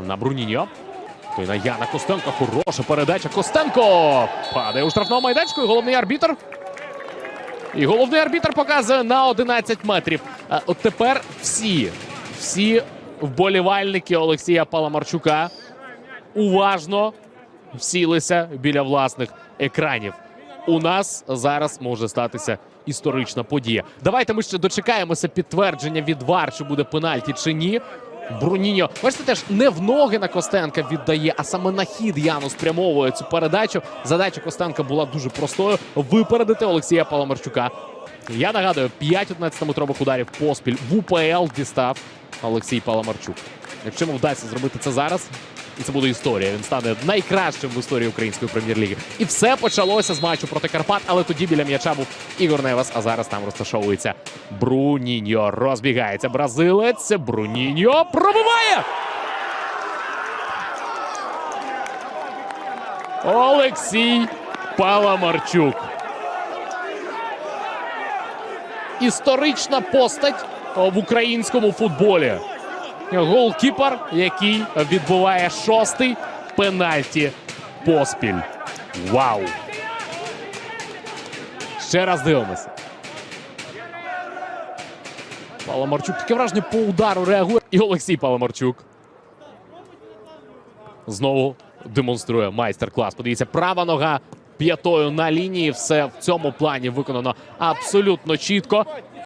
на Бруніньо. Той на Яна Костенко. Хороша передача. Костенко падає у штрафному майданчику. І головний арбітр. І головний арбітр показує на 11 метрів. А от тепер всі, всі вболівальники Олексія Паламарчука уважно всілися біля власних екранів. У нас зараз може статися історична подія. Давайте ми ще дочекаємося підтвердження від ВАР, чи буде пенальті чи ні. Бруніньо, бачите, теж не в ноги на Костенка віддає, а саме на хід Яну спрямовує цю передачу. Задача Костенка була дуже простою: випередити Олексія Паламарчука. Я нагадую, 5 11-метрових ударів поспіль в УПЛ дістав Олексій Паламарчук. Якщо йому вдасться зробити це зараз, і це буде історія. Він стане найкращим в історії української прем'єр-ліги. І все почалося з матчу проти Карпат, але тоді біля м'яча був Ігор Невас, а зараз там розташовується Бруніньо. Розбігається бразилець. Бруніньо пробиває! Олексій Паламарчук. Історична постать в українському футболі. Голкіпер, який відбуває шостий пенальті поспіль. Вау! Ще раз дивимося. Паламарчук таке враження по удару реагує. І Олексій Паламарчук. Знову демонструє майстер-клас. Подивіться, права нога п'ятою на лінії. Все в цьому плані виконано абсолютно чітко.